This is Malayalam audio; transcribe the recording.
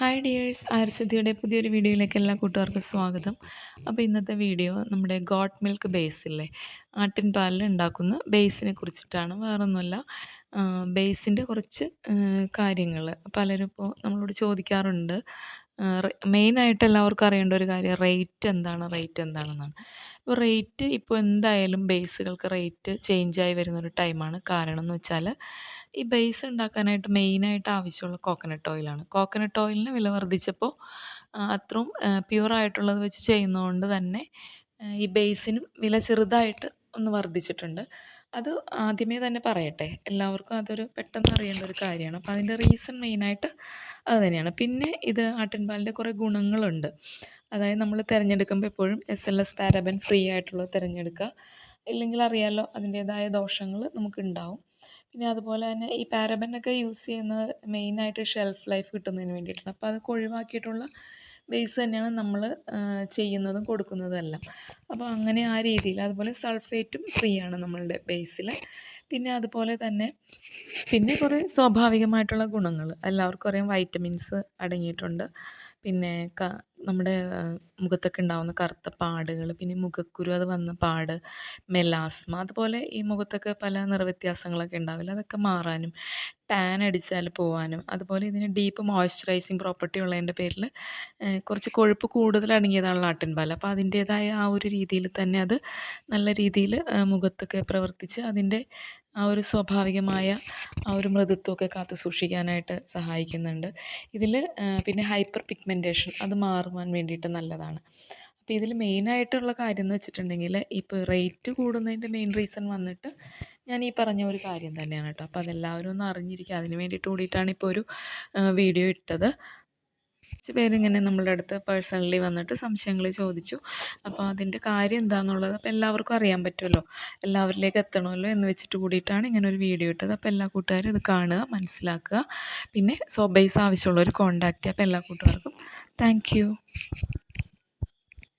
ഹായ് ഡിയേഴ്സ് ആര്യസിദ്ധിയുടെ പുതിയൊരു വീഡിയോയിലേക്ക് എല്ലാ കൂട്ടുകാർക്കും സ്വാഗതം. അപ്പോൾ ഇന്നത്തെ വീഡിയോ നമ്മുടെ ഗോട്ട് മിൽക്ക് ബേസില്ലേ ആട്ടിൻ പാലിൽ ഉണ്ടാക്കുന്ന ബേസിനെ കുറിച്ചിട്ടാണ് വേറൊന്നുമല്ല. ബേസിന്റെ കുറച്ച് കാര്യങ്ങൾ പലരും ഇപ്പോൾ നമ്മളോട് ചോദിക്കാറുണ്ട്. മെയിനായിട്ട് എല്ലാവർക്കും അറിയേണ്ട ഒരു കാര്യം റേറ്റ് എന്താണ് റേറ്റ് എന്താണെന്നാണ്. ഇപ്പോൾ റേറ്റ് ഇപ്പോൾ എന്തായാലും ബേസുകൾക്ക് റേറ്റ് ചേഞ്ചായി വരുന്നൊരു ടൈമാണ്. കാരണം എന്ന് വെച്ചാൽ ഈ ബേസ് ഉണ്ടാക്കാനായിട്ട് മെയിനായിട്ട് ആവശ്യമുള്ള കോക്കനട്ട് ഓയിലാണ്. കോക്കനട്ട് ഓയിലിന് വില വർദ്ധിച്ചപ്പോൾ അത്രയും പ്യുവർ ആയിട്ടുള്ളത് വെച്ച് ചെയ്യുന്നതുകൊണ്ട് തന്നെ ഈ ബേസിനും വില ചെറുതായിട്ട് ഒന്ന് വർദ്ധിച്ചിട്ടുണ്ട്. അത് ആദ്യമേ തന്നെ പറയട്ടെ. എല്ലാവർക്കും അതൊരു പെട്ടെന്ന് അറിയേണ്ട ഒരു കാര്യമാണ്. അപ്പോൾ അതിന്റെ റീസൺ മെയിനായിട്ട് അത് തന്നെയാണ് പിന്നെ ഇത് ആട്ടിൻപാലിന്റെ കുറേ ഗുണങ്ങളുണ്ട്. അതായത് നമ്മൾ തിരഞ്ഞെടുക്കുമ്പോൾ എപ്പോഴും S L S paraben free ആയിട്ടുള്ളത് തിരഞ്ഞെടുക്കുക. ഇല്ലെങ്കിൽ അറിയാമല്ലോ അതിന്റേതായ ദോഷങ്ങൾ നമുക്കുണ്ടാവും. പിന്നെ അതുപോലെ തന്നെ ഈ പാരബനൊക്കെ യൂസ് ചെയ്യുന്നത് മെയിനായിട്ട് ഷെൽഫ് ലൈഫ് കിട്ടുന്നതിന് വേണ്ടിയിട്ടാണ്. അപ്പോൾ അത് ഒഴിവാക്കിയിട്ടുള്ള ബേസ് തന്നെയാണ് നമ്മൾ ചെയ്യുന്നതും കൊടുക്കുന്നതും എല്ലാം അപ്പോൾ അങ്ങനെ ആ രീതിയിൽ അതുപോലെ സൾഫേറ്റും ഫ്രീ ആണ് നമ്മളുടെ ബേസിൽ. പിന്നെ അതുപോലെ തന്നെ പിന്നെ കുറേ സ്വാഭാവികമായിട്ടുള്ള ഗുണങ്ങൾ എല്ലാവർക്കും അറിയാം വൈറ്റമിൻസ് അടങ്ങിയിട്ടുണ്ട്. പിന്നെ ക നമ്മുടെ മുഖത്തൊക്കെ ഉണ്ടാകുന്ന കറുത്ത പാടുകൾ പിന്നെ മുഖക്കുരു അത് വന്ന പാട് മെലാസ്മ അതുപോലെ ഈ മുഖത്തൊക്കെ പല നിറവ്യത്യാസങ്ങളൊക്കെ ഉണ്ടാവില്ല അതൊക്കെ മാറാനും ടാൻ അടിച്ചാൽ പോവാനും അതുപോലെ ഇതിന് ഡീപ്പ് മോയ്സ്ചറൈസിങ് പ്രോപ്പർട്ടി ഉള്ളതിന്റെ പേരിൽ കുറച്ച് കൊഴുപ്പ് കൂടുതൽ അടങ്ങിയതാണല്ലോ ആട്ടിൻപാൽ അപ്പോൾ അതിന്റേതായ ആ ഒരു രീതിയിൽ തന്നെ അത് നല്ല രീതിയിൽ മുഖത്തൊക്കെ പ്രവർത്തിച്ച് അതിന്റെ ആ ഒരു സ്വാഭാവികമായ ആ ഒരു മൃദുത്വമൊക്കെ കാത്തു സൂക്ഷിക്കാനായിട്ട് സഹായിക്കുന്നുണ്ട്. ഇതിൽ പിന്നെ ഹൈപ്പർ പിഗ്മെന്റേഷൻ അത് മാറുവാൻ വേണ്ടിയിട്ട് നല്ലതാണ്. അപ്പോൾ ഇതിൽ മെയിനായിട്ടുള്ള കാര്യം എന്ന് വെച്ചിട്ടുണ്ടെങ്കിൽ ഇപ്പോൾ റേറ്റ് കൂടുന്നതിന്റെ മെയിൻ റീസൺ വന്നിട്ട് ഞാൻ ഈ പറഞ്ഞ ഒരു കാര്യം തന്നെയാണ് കേട്ടോ. അപ്പോൾ അതെല്ലാവരും ഒന്ന് അറിഞ്ഞിരിക്കുക. അതിന് വേണ്ടിയിട്ട് കൂടിയിട്ടാണ് ഇപ്പോൾ ഒരു വീഡിയോ ഇട്ടത്. കുറച്ച് പേരിങ്ങനെ നമ്മളുടെ അടുത്ത് പേഴ്സണലി വന്നിട്ട് സംശയങ്ങൾ ചോദിച്ചു. അപ്പോൾ അതിന്റെ കാര്യം എന്താണെന്നുള്ളത് അപ്പോൾ എല്ലാവർക്കും അറിയാൻ പറ്റുമല്ലോ. എല്ലാവരിലേക്ക് എത്തണമല്ലോ എന്ന് വെച്ചിട്ട് കൂടിയിട്ടാണ് ഇങ്ങനെ ഒരു വീഡിയോ ഇട്ടത്. അപ്പോൾ എല്ലാ കൂട്ടുകാരും ഇത് കാണുക മനസ്സിലാക്കുക. പിന്നെ സോ ബേസ് ആവശ്യമുള്ളവർ കോൺടാക്റ്റ് ചെയ്യുക. അപ്പോൾ എല്ലാ കൂട്ടുകാർക്കും Thank you.